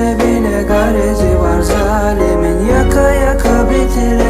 Küllerimize bile garezi var zalimin. Yaka yaka bitiremedi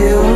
to